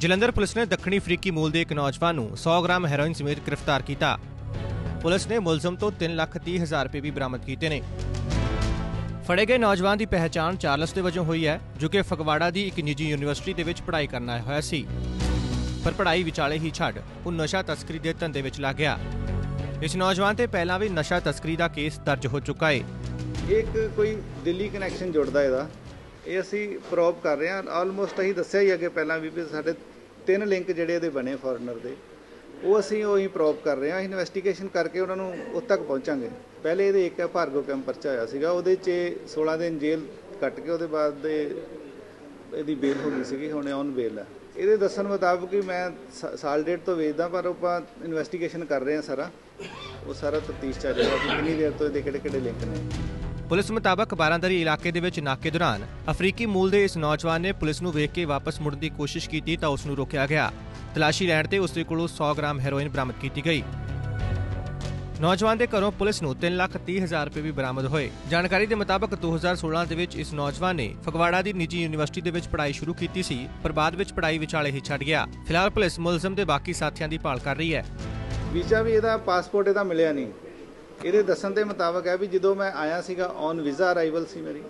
Jalandhar police ਨੇ ਦੱਖਣੀ ਅਫਰੀਕੀ ਮੂਲ ਦੇ ਇੱਕ ਨੌਜਵਾਨ ਨੂੰ 100 ਗ੍ਰਾਮ ਹੈਰੋਇਨ ਸਮੇਤ ਗ੍ਰਿਫਤਾਰ ਕੀਤਾ। ਪੁਲਿਸ ਨੇ ਮੁਲਜ਼ਮ ਤੋਂ 3 ਲੱਖ 30 ਹਜ਼ਾਰ ਰੁਪਏ ਵੀ ਬਰਾਮਦ ਕੀਤੇ ਨੇ। ਫੜੇ ਗਏ ਨੌਜਵਾਨ ਦੀ ਪਹਿਚਾਣ ਚਾਰਲਸ ਦੇ ਵਜੋਂ ਹੋਈ ਹੈ, ਜੋ ਕਿ ਫਗਵਾੜਾ ਦੀ ਇੱਕ ਨਿੱਜੀ ਯੂਨੀਵਰਸਿਟੀ ਦੇ ਵਿੱਚ ਪੜ੍ਹਾਈ ਕਰਨ ਆਇਆ ਹੋਇਆ ਸੀ। ਪਰ ਪੜ੍ਹਾਈ ਵਿਚਾਲੇ ਹੀ ਛੱਡ, ਉਹ ਨਸ਼ਾ ਤਸਕਰੀ ਦੇ ਧੰਦੇ ਵਿੱਚ ਲੱਗ ਗਿਆ। ਇਸ ਨੌਜਵਾਨ ਤੇ ਪਹਿਲਾਂ ਵੀ ਨਸ਼ਾ ਤਸਕਰੀ ਦਾ ਕੇਸ ਦਰਜ ਹੋ ਚੁੱਕਾ ਹੈ ਇਹ ਇੱਕ ਕੋਈ ਦਿੱਲੀ ਕਨੈਕਸ਼ਨ ਜੁੜਦਾ ਇਹਦਾ। ਇਹ ਅਸੀਂ ਪ੍ਰੋਬ ਕਰ ਰਹੇ ਹਾਂ। ਆਲਮੋਸਟ ਅਸੀਂ ਦੱਸਿਆ ਹੀ ਅੱਗੇ ਪਹਿਲਾਂ ਵੀ ਸਾਡੇ ਤਿੰਨ ਲਿੰਕ ਜਿਹੜੇ ਇਹਦੇ ਬਣੇ ਫੋਰਨਰ ਦੇ। ਉਹ ਅਸੀਂ ਉਹੀ ਪ੍ਰੋਬ ਕਰ ਰਹੇ ਹਾਂ। ਇਨਵੈਸਟੀਗੇਸ਼ਨ ਕਰਕੇ ਉਹਨਾਂ ਨੂੰ ਉੱਥੇ ਤੱਕ ਪਹੁੰਚਾਂਗੇ। ਪਹਿਲੇ ਇਹਦੇ ਇੱਕ ਭਾਰਗੋ ਕੈਂਪ ਪਰਚਾ ਹੋਇਆ ਸੀਗਾ। ਉਹਦੇ 'ਚ ਇਹ 16 ਦਿਨ ਜੇਲ੍ਹ ਕੱਟ ਕੇ ਉਹਦੇ ਬਾਅਦ ਦੇ ਇਹਦੀ ਬੇਲ ਹੋ ਗਈ ਸੀਗੀ। ਹੁਣ ਔਨ ਬੇਲ ਹੈ। ਇਹਦੇ ਦੱਸਣ ਮੁਤਾਬਕ ਹੀ ਮੈਂ ਸ- ਸਾਲ ਡੇਢ ਤੋਂ ਵੇਚਦਾ ਪਰ ਆਪਾਂ ਇਨਵੈਸਟੀਗੇਸ਼ਨ ਕਰ ਰਹੇ ਹਾਂ ਸਾਰਾ। ਉਹ ਸਾਰਾ ਤਫਤੀਸ਼ ਚੱਲ ਰਿਹਾ। ਕਿ ਕਿੰਨੀ ਦੇਰ ਤੋਂ ਇਹਦੇ ਕਿਹੜੇ ਕਿਹੜੇ ਲਿੰਕ ਨੇ? ਪੁਲਿਸ ਮੁਤਾਬਕ ਬਾਰਾਂਦਰੀ ਇਲਾਕੇ ਦੇ ਵਿੱਚ ਨਾਕੇ ਦੌਰਾਨ ਅਫਰੀਕੀ ਮੂਲ ਦੇ ਇਸ ਨੌਜਵਾਨ ਨੇ ਪੁਲਿਸ ਨੂੰ ਵੇਖ ਕੇ ਵਾਪਸ ਮੁੜਨ ਦੀ ਕੋਸ਼ਿਸ਼ ਕੀਤੀ ਤਾਂ ਉਸ ਨੂੰ ਰੋਕਿਆ ਗਿਆ। ਤਲਾਸ਼ੀ ਲੈਣ ਤੇ ਉਸ ਦੇ ਕੋਲੋਂ 100 ਗ੍ਰਾਮ ਹੈਰੋਇਨ ਬਰਾਮਦ ਕੀਤੀ ਗਈ। ਨੌਜਵਾਨ ਦੇ ਘਰੋਂ ਪੁਲਿਸ ਨੂੰ 3 ਲੱਖ 30 ਹਜ਼ਾਰ ਰੁਪਏ ਵੀ ਬਰਾਮਦ ਹੋਏ। ਜਾਣਕਾਰੀ ਦੇ ਮੁਤਾਬਕ 2016 ਦੇ ਵਿੱਚ ਇਸ ਨੌਜਵਾਨ ਨੇ ਫਗਵਾੜਾ ਦੀ ਨਿੱਜੀ ਯੂਨੀਵਰਸਿਟੀ ਦੇ ਵਿੱਚ ਪੜ੍ਹਾਈ ਸ਼ੁਰੂ ਕੀਤੀ ਸੀ, ਪਰ ਬਾਅਦ ਵਿੱਚ ਪੜ੍ਹਾਈ ਵਿਚਾਲੇ ਹੀ ਛੱਡ ਗਿਆ। ਫਿਲਹਾਲ ਪੁਲਿਸ ਮੁਲਜ਼ਮ ਦੇ ਬਾਕੀ ਸਾਥੀਆਂ ਦੀ ਭਾਲ ਕਰ ਰਹੀ ਹੈ। ਵੀਜ਼ਾ ਵੀ ਇਹਦਾ, ਪਾਸਪੋਰਟ ਇਹਦਾ ਮਿਲਿਆ ਨਹੀਂ। ਇਹਦੇ ਦੱਸਣ ਦੇ ਮੁਤਾਬਕ ਹੈ ਵੀ ਜਦੋਂ ਮੈਂ ਆਇਆ ਸੀਗਾ ਔਨ ਵੀਜ਼ਾ ਅਰਾਈਵਲ ਸੀ ਮੇਰੀ,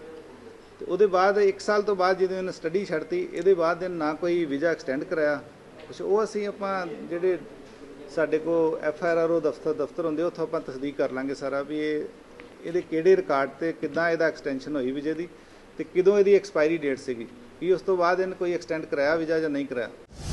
ਤੇ ਉਹਦੇ ਬਾਅਦ 1 ਸਾਲ ਤੋਂ ਬਾਅਦ ਜਦੋਂ ਇਹਨੇ ਸਟੱਡੀ ਛੱਡਤੀ, ਇਹਦੇ ਬਾਅਦ ਇਹਨੇ ਨਾ ਕੋਈ ਵੀਜ਼ਾ ਐਕਸਟੈਂਡ ਕਰਾਇਆ। ਕੁਛ ਉਹ ਅਸੀਂ ਆਪਾਂ ਜਿਹੜੇ ਸਾਡੇ ਕੋ ਐਫ ਆਰ ਆਰ ਓ ਦਫ਼ਤਰ ਦਫ਼ਤਰ ਹੁੰਦੇ ਉੱਥੋਂ ਆਪਾਂ ਤਸਦੀਕ ਕਰ ਲਾਂਗੇ ਸਾਰਾ ਵੀ ਇਹ, ਇਹਦੇ ਕਿਹੜੇ ਰਿਕਾਰਡ ਤੇ ਕਿੱਦਾਂ ਇਹਦਾ ਐਕਸਟੈਂਸ਼ਨ ਹੋਈ ਵੀਜ਼ੇ ਦੀ ਤੇ ਕਿਦੋਂ ਇਹਦੀ ਐਕਸਪਾਇਰੀ ਡੇਟ ਸੀਗੀ ਕੀ ਉਸ ਤੋਂ ਬਾਅਦ ਇਹਨੇ ਕੋਈ ਐਕਸਟੈਂਡ ਕਰਾਇਆ ਵੀਜ਼ਾ ਜਾਂ ਨਹੀਂ ਕਰਾਇਆ।